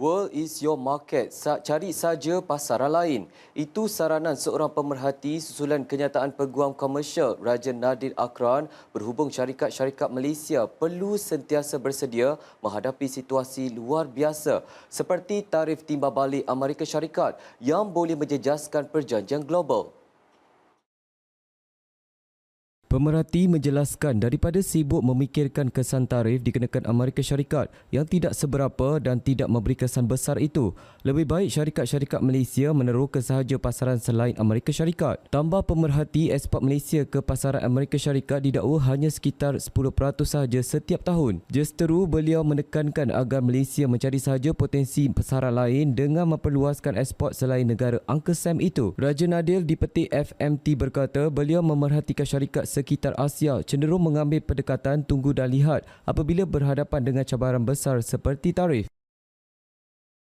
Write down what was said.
World is your market. Cari saja pasaran lain. Itu saranan seorang pemerhati susulan kenyataan peguam komersial Raja Nadir Akran berhubung syarikat-syarikat Malaysia perlu sentiasa bersedia menghadapi situasi luar biasa seperti tarif timbal balik Amerika Syarikat yang boleh menjejaskan perjanjian global. Pemerhati menjelaskan daripada sibuk memikirkan kesan tarif dikenakan Amerika Syarikat yang tidak seberapa dan tidak memberi kesan besar itu, lebih baik syarikat-syarikat Malaysia meneroka sahaja pasaran selain Amerika Syarikat. Tambah pemerhati ekspor Malaysia ke pasaran Amerika Syarikat didakwa hanya sekitar 10% sahaja setiap tahun. Justeru beliau menekankan agar Malaysia mencari sahaja potensi pasaran lain dengan memperluaskan ekspor selain negara Uncle Sam itu. Raja Nadir di petik FMT berkata beliau memerhatikan syarikat sekitar Asia cenderung mengambil pendekatan tunggu dan lihat apabila berhadapan dengan cabaran besar seperti tarif.